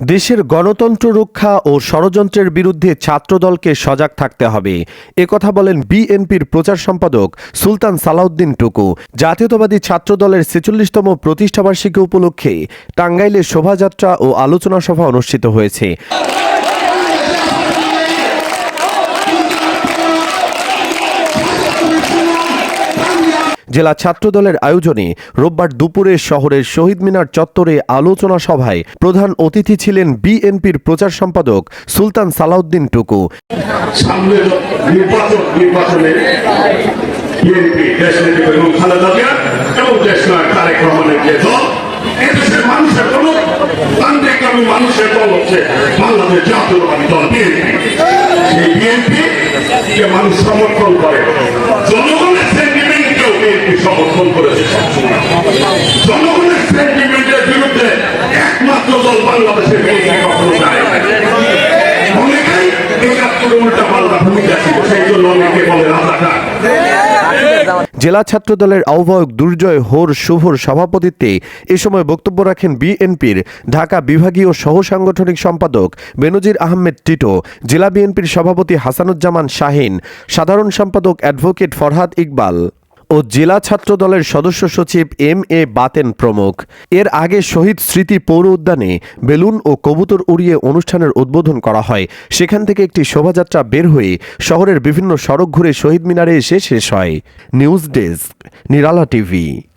দেশের গণতন্ত্র রক্ষা ও ষড়যন্ত্রের বিরুদ্ধে ছাত্রদলকে সজাগ থাকতে হবে। কথা বলেন বিএনপির প্রচার সম্পাদক সুলতান সালাউদ্দিন টুকু। জাতীয়তাবাদী ছাত্রদলের ছেচল্লিশতম প্রতিষ্ঠাবার্ষিকী উপলক্ষে টাঙ্গাইলে শোভাযাত্রা ও আলোচনা সভা অনুষ্ঠিত হয়েছে। জেলা ছাত্রদলের আয়োজনে রোববার দুপুরে শহরের শহীদ মিনার চত্বরে আলোচনা সভায় প্রধান অতিথি ছিলেন বিএনপির প্রচার সম্পাদক সুলতান সালাউদ্দিন টুকু। মানুষ সমর্থন করে। সমর্থন করেছে জনগণের সেন্টিমেন্টের বিরুদ্ধে একমাত্র দল বাংলাদেশের বিএনপি কখনো জেলা ছাত্রদলের আহ্বায়ক দুর্জয় হোর শুভর সভাপতিত্বে এ সময় বক্তব্য রাখেন বিএনপির ঢাকা বিভাগীয় সহ সাংগঠনিক সম্পাদক বেনজির আহমেদ টিটো, জেলা বিএনপির সভাপতি হাসানুজ্জামান শাহিন, সাধারণ সম্পাদক অ্যাডভোকেট ফরহাদ ইকবাল। ও জেলা ছাত্র দলের সদস্য সচিব এম এ বাতেন প্রমুখ। এর আগে শহীদ স্মৃতি পৌর উদ্যানে বেলুন ও কবুতর উড়িয়ে অনুষ্ঠানের উদ্বোধন করা হয়। সেখান থেকে একটি শোভাযাত্রা বের হয়ে শহরের বিভিন্ন সড়ক ঘুরে শহীদ মিনারে এসে শেষ হয়। News desk, Nirala TV.